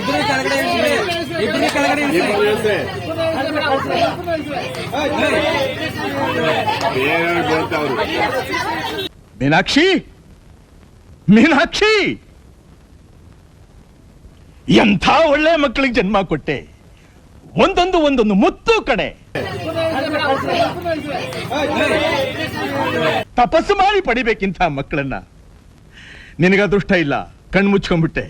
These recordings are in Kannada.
ಇಬ್ಬರು ಕೆಳಗಡೆ. ಇಬ್ಬರು ಕೆಳಗಡೆ ಮೀನಾಕ್ಷಿ? ಮೀನಾಕ್ಷಿ? ಎಂಥ ಒಳ್ಳೆ ಮಕ್ಕಳಿಗೆ ಜನ್ಮ ಕೊಟ್ಟೆ? ಒಂದೊಂದು ಒಂದೊಂದು ಮುತ್ತು ಕಡೆ. ತಪಸ್ಸು ಮಾಡಿ ಪಡಿಬೇಕಿಂತ ಮಕ್ಕಳನ್ನ. ನಿನಗ ಅದೃಷ್ಟ ಇಲ್ಲ ಕಣ್ಣು ಮುಚ್ಕೊಂಡ್ಬಿಟ್ಟೆ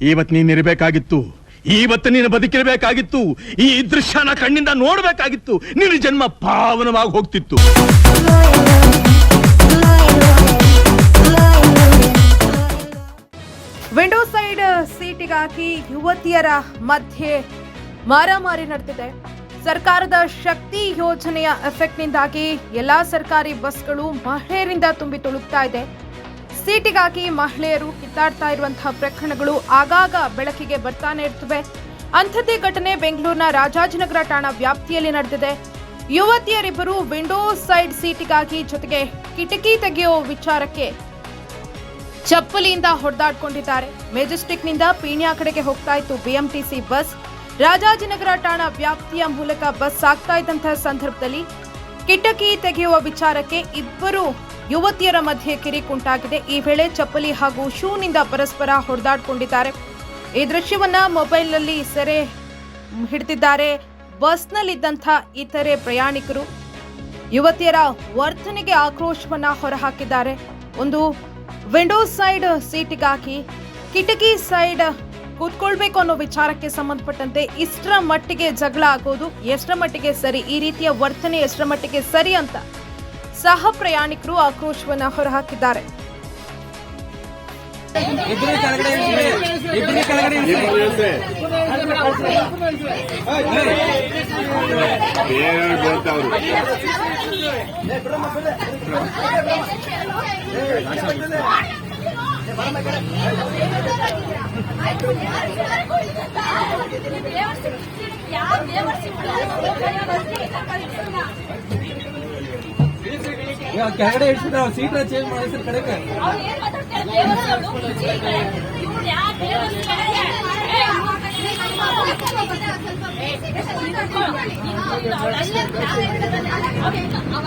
ಇವತ್ತು ನೀನಿರಬೇಕಾಗಿತ್ತು ಇವತ್ತು ನೀನು ಬದುಕಿರಬೇಕಾಗಿತ್ತು, ಈ ದೃಶ್ಯನ ಕಣ್ಣಿಂದ ನೋಡಬೇಕಾಗಿತ್ತು, ನಿನ್ನ ಜನ್ಮ ಪಾವನವಾಗಿ ಹೋಗ್ತಿತ್ತು. ವಿಂಡೋ ಸೈಡ್ ಸೀಟಿಗಾಗಿ ಯುವತಿಯರ ಮಧ್ಯೆ ಮಾರಾಮಾರಿ ನಡೆದಿದೆ. ಸರ್ಕಾರದ ಶಕ್ತಿ ಯೋಜನೆಯ ಎಫೆಕ್ಟ್ನಿಂದಾಗಿ ಎಲ್ಲಾ ಸರ್ಕಾರಿ ಬಸ್ಗಳು ಮಹಿಳೆಯರಿಂದ ತುಂಬಿ ತುಳುಕ್ತಾ ಇದೆ. ಸೀಟಿಗಾಗಿ ಮಹಿಳೆಯರು ಕಿತ್ತಾಡ್ತಾ ಇರುವಂತಹ ಪ್ರಕರಣಗಳು ಆಗಾಗ ಬೆಳಕಿಗೆ ಬರ್ತಾನೆ ಇರ್ತವೆ. ಅಂಥದ್ದೇ ಘಟನೆ ಬೆಂಗಳೂರಿನ ರಾಜಾಜಿನಗರ ಠಾಣಾ ವ್ಯಾಪ್ತಿಯಲ್ಲಿ ನಡೆದಿದೆ. ಯುವತಿಯರಿಬ್ಬರು ವಿಂಡೋ ಸೈಡ್ ಸೀಟಿಗಾಗಿ ಜೊತೆಗೆ ಕಿಟಕಿ ತೆಗೆಯೋ ವಿಚಾರಕ್ಕೆ ಚಪ್ಪಲಿಯಿಂದ ಹೊಡೆದಾಡ್ಕೊಂಡಿದ್ದಾರೆ. ಮೆಜೆಸ್ಟಿಕ್ನಿಂದ ಪೀಣ್ಯ ಕಡೆಗೆ ಹೋಗ್ತಾ ಇತ್ತು ಬಿಎಂಟಿಸಿ ಬಸ್. ರಾಜಾಜಿನಗರ ಠಾಣಾ ವ್ಯಾಪ್ತಿಯ ಮೂಲಕ ಬಸ್ ಆಗ್ತಾ ಇದ್ದಂತಹ ಸಂದರ್ಭದಲ್ಲಿ ಕಿಟಕಿ ತೆಗೆಯುವ ವಿಚಾರಕ್ಕೆ ಇಬ್ಬರು ಯುವತಿಯರ ಮಧ್ಯೆ ಕಿರಿಕುಂಟಾಗಿದೆ. ಈ ವೇಳೆ ಚಪ್ಪಲಿ ಹಾಗೂ ಶೂನಿಂದ ಪರಸ್ಪರ ಹೊಡೆದಾಡಿಕೊಂಡಿದ್ದಾರೆ. ಈ ದೃಶ್ಯವನ್ನ ಮೊಬೈಲ್ನಲ್ಲಿ ಸೆರೆ ಹಿಡಿದಿದ್ದಾರೆ. ಬಸ್ನಲ್ಲಿದ್ದಂಥ ಇತರೆ ಪ್ರಯಾಣಿಕರು ಯುವತಿಯರ ವರ್ತನೆಗೆ ಆಕ್ರೋಶವನ್ನ ಹೊರಹಾಕಿದ್ದಾರೆ. ಒಂದು ವಿಂಡೋ ಸೈಡ್ ಸೀಟಿಗಾಗಿ ಕಿಟಕಿ ಸೈಡ್ ಕೂತ್ಕೊಳ್ಬೇಕು ಅನ್ನೋ ವಿಚಾರಕ್ಕೆ ಸಂಬಂಧಪಟ್ಟಂತೆ ಇಷ್ಟರ ಮಟ್ಟಿಗೆ ಜಗಳ ಆಗೋದು, ಎಷ್ಟರ ಮಟ್ಟಿಗೆ ಸರಿ, ಈ ರೀತಿಯ ವರ್ತನೆ ಎಷ್ಟರ ಮಟ್ಟಿಗೆ ಸರಿ ಅಂತ ಸಹ ಪ್ರಯಾಣಿಕರು ಆಕ್ರೋಶವನ್ನ ಹೊರಹಾಕಿದ್ದಾರೆ. ಇಬ್ಬರು ಕೆಳಗಡೆ ಇಳಿಸ್ರಿ. ಅವ್ರ ಸೀಟ್ ಚೇಂಜ್ ಇಬ್ರು ಇಳಿಸಿ. ಬೇರೆ ಬೀಳ್ತಾವ್ರು ಇವಾಗ